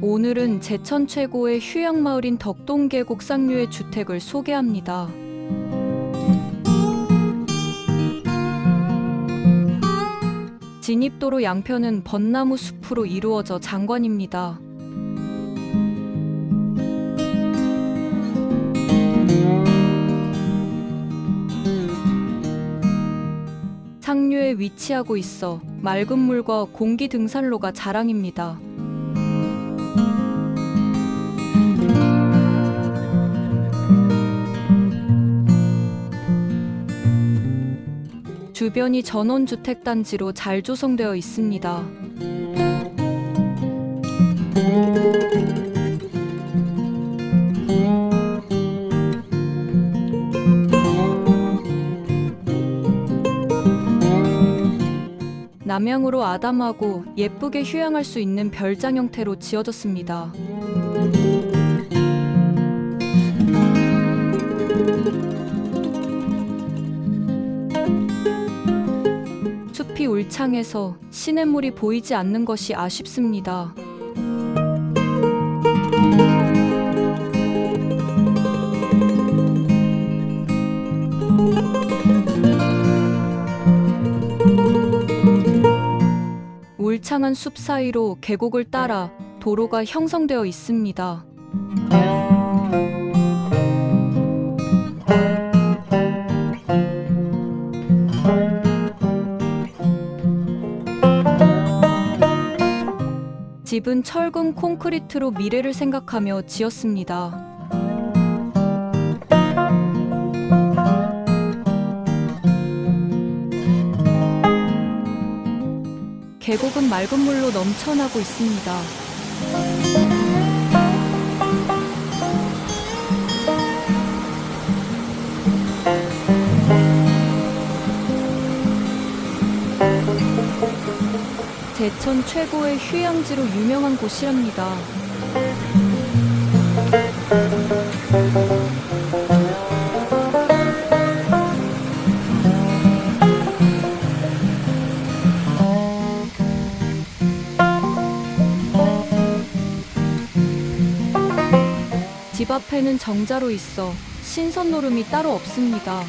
오늘은 제천 최고의 휴양마을인 덕동계곡 쌍류의 주택을 소개합니다. 진입도로 양편은 벚나무 숲으로 이루어져 장관입니다. 위치하고 있어 맑은 물과 공기 등산로가 자랑입니다. 주변이 전원주택단지로 잘 조성되어 있습니다. 남향으로 아담하고 예쁘게 휴양할 수 있는 별장 형태로 지어졌습니다. 숲이 울창해서 시냇물이 보이지 않는 것이 아쉽습니다. 울창한 숲 사이로 계곡을 따라 도로가 형성되어 있습니다. 집은 철근 콘크리트로 미래를 생각하며 지었습니다. 계곡은 맑은 물로 넘쳐나고 있습니다. 제천 최고의 휴양지로 유명한 곳이랍니다. 집 앞에는 정자로 있어 신선 노름이 따로 없습니다.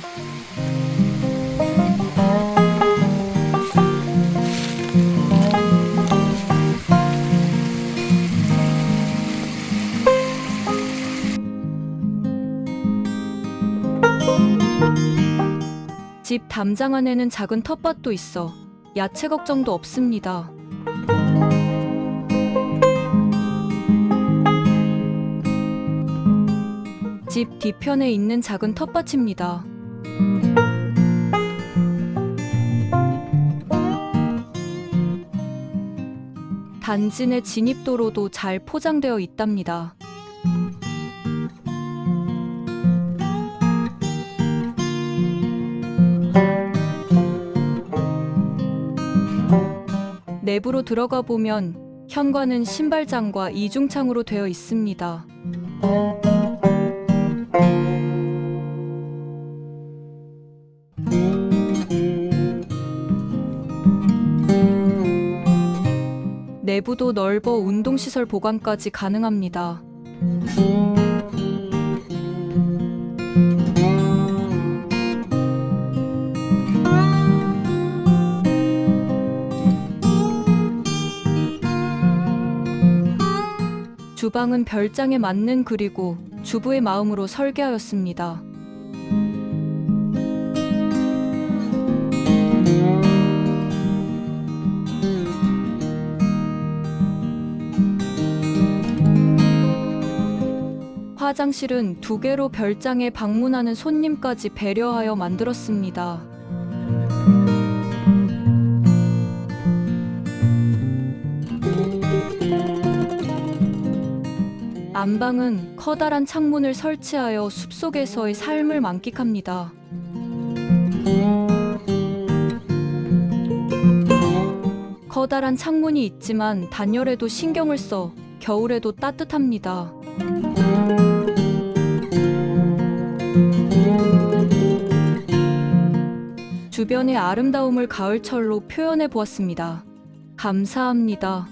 집 담장 안에는 작은 텃밭도 있어 야채 걱정도 없습니다. 집 뒤편에 있는 작은 텃밭입니다. 단지 내 진입도로도 잘 포장되어 있답니다. 내부로 들어가 보면 현관은 신발장과 이중창으로 되어 있습니다. 내부도 넓어 운동시설 보관까지 가능합니다. 주방은 별장에 맞는 그리고 주부의 마음으로 설계하였습니다. 화장실은 두 개로 별장에 방문하는 손님까지 배려하여 만들었습니다. 안방은 커다란 창문을 설치하여 숲속에서의 삶을 만끽합니다. 커다란 창문이 있지만 단열에도 신경을 써 겨울에도 따뜻합니다. 주변의 아름다움을 가을철로 표현해 보았습니다. 감사합니다.